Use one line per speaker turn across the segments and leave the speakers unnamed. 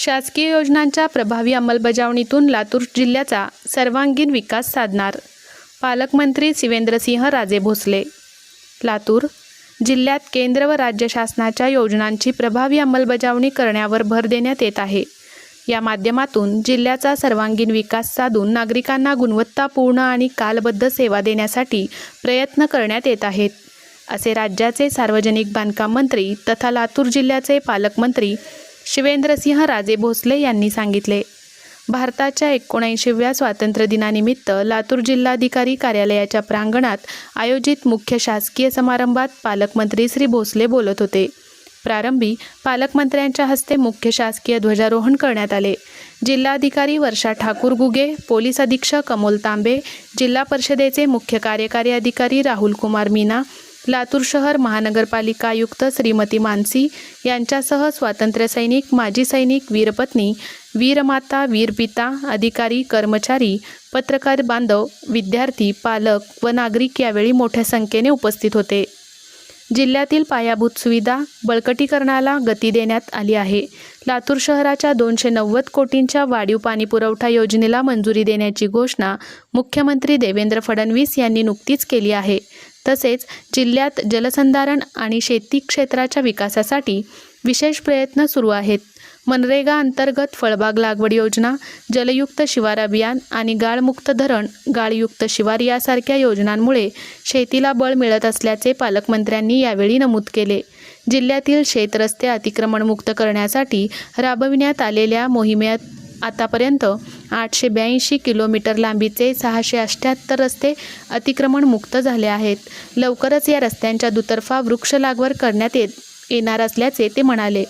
शासकीय योजनांच्या प्रभावी अंमलबजावणीतून लातूर जिल्ह्याचा सर्वांगीण विकास साधणार. पालकमंत्री शिवेंद्रसिंह राजे भोसले. लातूर जिल्ह्यात केंद्र व राज्य शासनाच्या योजनांची प्रभावी अंमलबजावणी करण्यावर भर देण्यात येत आहे. या माध्यमातून जिल्ह्याचा सर्वांगीण विकास साधून नागरिकांना गुणवत्तापूर्ण आणि कालबद्ध सेवा देण्यासाठी प्रयत्न करण्यात येत आहेत असे राज्याचे सार्वजनिक बांधकाम मंत्री तथा लातूर जिल्ह्याचे पालकमंत्री शिवेंद्रसिंह राजे भोसले यांनी सांगितले. भारताच्या एकोणऐंशीव्या स्वातंत्र्यदिनानिमित्त लातूर जिल्हाधिकारी कार्यालयाच्या प्रांगणात आयोजित मुख्य शासकीय समारंभात पालकमंत्री श्री भोसले बोलत होते. प्रारंभी पालकमंत्र्यांच्या हस्ते मुख्य शासकीय ध्वजारोहण करण्यात आले. जिल्हाधिकारी वर्षा ठाकूर गुगे पोलीस अधीक्षक अमोल तांबे जिल्हा परिषदेचे मुख्य कार्यकारी अधिकारी राहुल कुमार मीना लातूर शहर महानगरपालिका आयुक्त श्रीमती मानसी यांच्यासह स्वातंत्र्य सैनिक माजी सैनिक वीरपत्नी वीरमाता वीरपिता अधिकारी कर्मचारी पत्रकार बांधव विद्यार्थी पालक व नागरिक यावेळी मोठ्या संख्येने उपस्थित होते. जिल्ह्यातील पायाभूत सुविधा बळकटीकरणाला गती देण्यात आली आहे. लातूर शहराच्या दोनशे नव्वद कोटींच्या वाढीव पाणीपुरवठा योजनेला मंजुरी देण्याची घोषणा मुख्यमंत्री देवेंद्र फडणवीस यांनी नुकतीच केली आहे. तसेच जिल्ह्यात जलसंधारण आणि शेती क्षेत्राच्या विकासासाठी विशेष प्रयत्न सुरू आहेत. मनरेगा अंतर्गत फळबाग लागवड योजना जलयुक्त शिवार अभियान आणि गाळमुक्त धरण गाळयुक्त शिवार यासारख्या योजनांमुळे शेतीला बळ मिळत असल्याचे पालकमंत्र्यांनी यावेळी नमूद केले. जिल्ह्यातील शेतरस्ते अतिक्रमणमुक्त करण्यासाठी राबविण्यात आलेल्या मोहिमेत आतापर्यंत आठशे ब्याऐंशी किलोमीटर लांबीचे सहाशे अठ्ठ्याहत्तर रस्ते अतिक्रमणमुक्त झाले आहेत. लवकरच या रस्त्यांच्या दुतर्फा वृक्ष लागवड करण्यात येत येणार असल्याचे ते म्हणाले.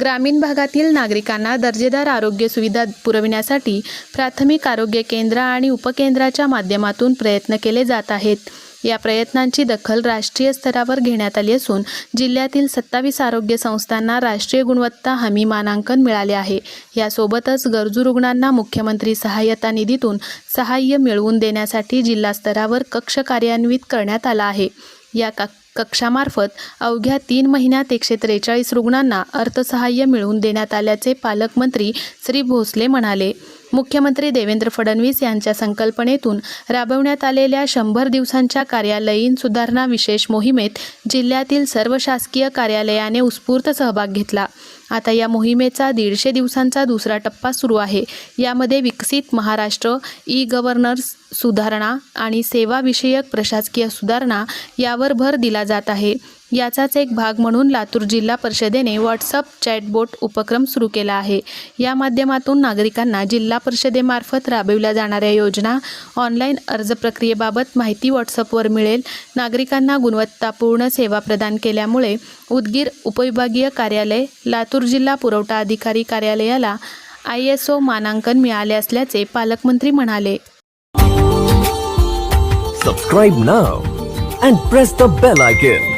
ग्रामीण भागातील नागरिकांना दर्जेदार आरोग्य सुविधा पुरविण्यासाठी प्राथमिक आरोग्य केंद्र आणि उपकेंद्राच्या माध्यमातून प्रयत्न केले जात आहेत. या प्रयत्नांची दखल राष्ट्रीय स्तरावर घेण्यात आली असून जिल्ह्यातील सत्तावीस आरोग्य संस्थांना राष्ट्रीय गुणवत्ता हमी मानांकन मिळाले आहे. यासोबतच गरजू रुग्णांना मुख्यमंत्री सहाय्यता निधीतून सहाय्य मिळवून देण्यासाठी जिल्हा स्तरावर कक्ष कार्यान्वित करण्यात आला आहे. या कक्षामार्फत अवघ्या तीन महिन्यात एकशे त्रेचाळीस रुग्णांना अर्थसहाय्य मिळवून देण्यात आल्याचे पालकमंत्री श्री भोसले म्हणाले. मुख्यमंत्री देवेंद्र फडणवीस यांच्या संकल्पनेतून राबवण्यात आलेल्या शंभर दिवसांच्या कार्यालयीन सुधारणा विशेष मोहिमेत जिल्ह्यातील सर्व शासकीय कार्यालयाने उत्स्फूर्त सहभाग घेतला. आता या मोहिमेचा दीडशे दिवसांचा दुसरा टप्पा सुरू आहे. यामध्ये विकसित महाराष्ट्र ई गव्हर्नर्स सुधारणा आणि सेवाविषयक प्रशासकीय सुधारणा यावर भर दिला जात आहे. याचाच एक भाग म्हणून लातूर जिल्हा परिषदेने व्हॉट्सअप चॅटबोट उपक्रम सुरू केला आहे. या माध्यमातून नागरिकांना जिल्हा परिषदेमार्फत राबविल्या जाणाऱ्या योजना ऑनलाईन अर्ज प्रक्रियेबाबत माहिती व्हॉट्सअपवर मिळेल. नागरिकांना गुणवत्तापूर्ण सेवा प्रदान केल्यामुळे उदगीर उपविभागीय कार्यालय लातूर जिल्हा पुरवठा अधिकारी कार्यालयाला आय एस ओ मानांकन मिळाले असल्याचे पालकमंत्री म्हणाले.
Subscribe now and press the bell.